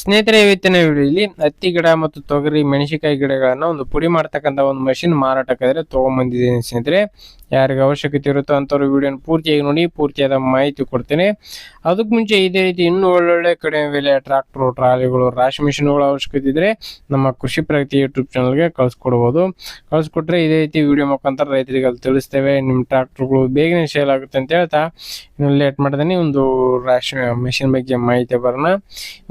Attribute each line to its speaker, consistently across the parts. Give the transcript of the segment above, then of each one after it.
Speaker 1: ಸ್ನೇಹಿತರೆ, ಇವತ್ತಿನ ವಿಡಿಯೋಲಿ ಹತ್ತಿ ಗಿಡ ಮತ್ತು ತೊಗರಿ, ಮೆಣಸಿನಕಾಯಿ ಗಿಡಗಳನ್ನು ಒಂದು ಪುಡಿ ಮಾಡ್ತಕ್ಕಂಥ ಒಂದು ಮಷಿನ್ ಮಾರಾಟಕ್ಕಾದರೆ ತೊಗೊಂಬಂದಿದ್ದೀನಿ ಸ್ನೇಹಿತರೆ. ಯಾರಿಗೆ ಅವಶ್ಯಕತೆ ಇರುತ್ತೋ ಅಂಥವ್ರು ವಿಡಿಯೋನ ಪೂರ್ತಿಯಾಗಿ ನೋಡಿ, ಪೂರ್ತಿಯಾದ ಮಾಹಿತಿ ಕೊಡ್ತೇನೆ. ಅದಕ್ಕೆ ಮುಂಚೆ ಇದೇ ರೀತಿ ಇನ್ನೂ ಒಳ್ಳೊಳ್ಳೆ ಕಡಿಮೆ ಬೆಲೆ ಟ್ರಾಕ್ಟ್ರು, ಟ್ರಾಲಿಗಳು, ರಾಶಿ ಮಿಷಿನ್ಗಳ ಅವಶ್ಯಕತೆ ಇದ್ದರೆ ನಮ್ಮ ಕೃಷಿ ಪ್ರಗತಿ ಯೂಟ್ಯೂಬ್ ಚಾನಲ್ಗೆ ಕಳಿಸ್ಕೊಡ್ಬೋದು. ಕಳಿಸ್ಕೊಟ್ರೆ ಇದೇ ರೀತಿ ವಿಡಿಯೋ ಮುಖಾಂತರ ರೈತರಿಗೆ ಅಲ್ಲಿ ತಿಳಿಸ್ತೇವೆ. ನಿಮ್ಮ ಟ್ರಾಕ್ಟರ್ಗಳು ಬೇಗನೆ ಸೇಲ್ ಆಗುತ್ತೆ ಅಂತ ಹೇಳ್ತಾ ಇನ್ನು ಲೇಟ್ ಮಾಡ್ದೇನೆ ಒಂದು ರಾಶಿ ಮೆಷಿನ್ ಬಗ್ಗೆ ಮಾಹಿತಿ ಬರೋಣ.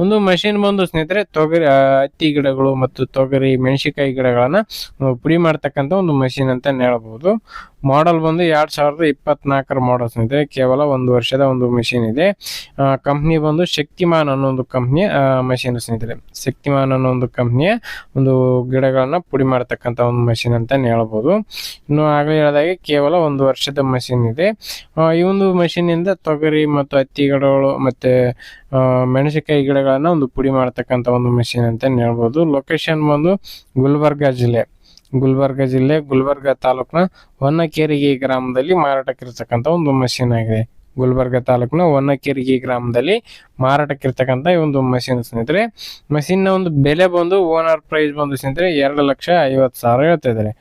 Speaker 1: ಒಂದು ಮಷಿನ್ ಬಂದು ಸ್ನೇಹಿತರೆ, ತೊಗರಿ ಹತ್ತಿ ಗಿಡಗಳು ಮತ್ತು ತೊಗರಿ, ಮೆಣಸಿನಕಾಯಿ ಗಿಡಗಳನ್ನ ಪುಡಿ ಮಾಡ್ತಕ್ಕಂಥ ಒಂದು ಮಷಿನ್ ಅಂತ ಹೇಳ್ಬೋದು. ಮಾಡೆಲ್ ಬಂದು ಎರಡು ಸಾವಿರದ ಇಪ್ಪತ್ನಾಲ್ಕರ ಮಾಡಲ್ಸ್ ಸ್ನೇಹಿತರೆ ಕೇವಲ ಒಂದು ವರ್ಷದ ಒಂದು ಮೆಷಿನ್ ಇದೆ. ಕಂಪ್ನಿ ಬಂದು ಶಕ್ತಿಮಾನ್ ಅನ್ನೋ ಒಂದು ಕಂಪ್ನಿಯ ಮಷೀನ್ ಸ್ನೇಹಿತರೆ ಶಕ್ತಿಮಾನ್ ಅನ್ನೋ ಒಂದು ಕಂಪ್ನಿಯ ಒಂದು ಗಿಡಗಳನ್ನ ಪುಡಿ ಮಾಡ್ತಕ್ಕಂಥ ಒಂದು ಮಷೀನ್ ಅಂತ ಹೇಳ್ಬೋದು. ಇನ್ನು ಆಗಲೇ ಹೇಳಿದಾಗೆ ಕೇವಲ ಒಂದು ವರ್ಷದ ಮಷೀನ್ ಇದೆ. ಈ ಒಂದು ಮಷಿನಿಂದ ತೊಗರಿ ಮತ್ತು ಹತ್ತಿ ಗಿಡಗಳು ಮತ್ತೆ ಮೆಣಸಿನಕಾಯಿ ಗಿಡಗಳನ್ನ ಒಂದು ಪುಡಿ ಮಾಡ್ತಕ್ಕಂಥ ಒಂದು ಮಷೀನ್ ಅಂತ ಹೇಳ್ಬೋದು. ಲೊಕೇಶನ್ ಬಂದು ಗುಲ್ಬರ್ಗ ಜಿಲ್ಲೆ. ಗುಲ್ಬರ್ಗ ಜಿಲ್ಲೆ, ಗುಲ್ಬರ್ಗ ತಾಲೂಕಿನ ಹೊನ್ನಕೇರಿಗೆ ಗ್ರಾಮದಲ್ಲಿ ಮಾರಾಟಕ್ಕಿರ್ತಕ್ಕಂಥ ಒಂದು ಮಷೀನ್ ಆಗಿದೆ. ಗುಲ್ಬರ್ಗ ತಾಲೂಕಿನ ಹೊನ್ನಕೇರಿಗೆ ಗ್ರಾಮದಲ್ಲಿ ಮಾರಾಟಕ್ಕಿರ್ತಕ್ಕಂಥ ಈ ಒಂದು ಮಷೀನ್ ಸ್ನೇಹಿತರೆ ನ ಒಂದು ಬೆಲೆ ಬಂದು ಓನರ್ ಪ್ರೈಸ್ ಬಂದು ಸ್ನೇಹಿತರೆ, ಎರಡು ಲಕ್ಷ ಐವತ್ತು ಸಾವಿರ ಹೇಳ್ತಾ ಇದ್ದಾರೆ.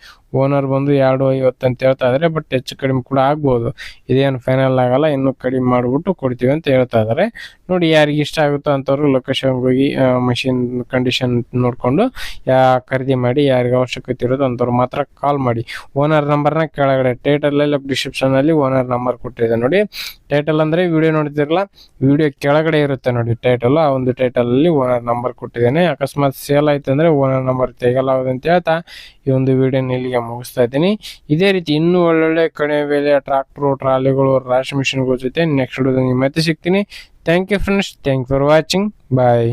Speaker 1: ಓನರ್ ಬಂದು ಎರಡು ಐವತ್ತು ಅಂತ ಹೇಳ್ತಾ ಇದ್ದಾರೆ ಬಟ್ ಹೆಚ್ಚು ಕಡಿಮೆ ಕೂಡ ಆಗ್ಬೋದು. ಇದೇನು ಫೈನಲ್ ಆಗಲ್ಲ, ಇನ್ನೂ ಕಡಿಮೆ ಮಾಡಿಬಿಟ್ಟು ಕೊಡ್ತೀವಿ ಅಂತ ಹೇಳ್ತಾ ಇದ್ದಾರೆ ನೋಡಿ, ಯಾರಿಗೆ ಇಷ್ಟ ಆಗುತ್ತೋ ಅಂಥವ್ರು ಲೊಕೇಶನ್ಗೆ ಹೋಗಿ ಮಷಿನ್ ಕಂಡೀಷನ್ ನೋಡಿಕೊಂಡು, ಯಾ, ಖರೀದಿ ಮಾಡಿ, ಯಾರಿಗೆ ಅವಶ್ಯಕತೆ ಇರೋದು ಅಂಥವ್ರು ಮಾತ್ರ ಕಾಲ್ ಮಾಡಿ. ಓನರ್ ನಂಬರ್ನ ಕೆಳಗಡೆ ಟೈಟಲಲ್ಲಿ ಡಿಸ್ಕ್ರಿಪ್ಷನಲ್ಲಿ ಓನರ್ ನಂಬರ್ ಕೊಟ್ಟಿದೆ ನೋಡಿ. ಟೈಟಲ್ ಅಂದರೆ ವಿಡಿಯೋ ನೋಡ್ತಿರಲ್ಲ ವಿಡಿಯೋ ಕೆಳಗಡೆ ಇರುತ್ತೆ ನೋಡಿ ಟೈಟಲ್ ಆ ಒಂದು ಟೈಟಲಲ್ಲಿ ಓನರ್ ನಂಬರ್ ಕೊಟ್ಟಿದ್ದೇನೆ. ಅಕಸ್ಮಾತ್ ಸೇಲ್ ಆಯ್ತು ಅಂದರೆ ಓನರ್ ನಂಬರ್ ತೆಗಲಾಗದು ಅಂತ ಹೇಳ್ತಾ, ಈ ಒಂದು ವಿಡಿಯೋನ ಮುಗಿಸ್ತಾ ಇದ್ದೀನಿ. ಇದೇ ರೀತಿ ಇನ್ನೂ ಒಳ್ಳೊಳ್ಳೆ ಕಡಿಮೆ ಬೆಲೆ ಟ್ರಾಕ್ಟ್ರು ಟ್ರಾಲಿಗಳು ರಾಶಿ ಮಿಷಿನ್ಗಳ ಜೊತೆ ನೆಕ್ಸ್ಟ್ ವಿಡಿಯೋದಲ್ಲಿ ಮತ್ತೆ ಸಿಗ್ತೀನಿ. Thank you friends thank for watching bye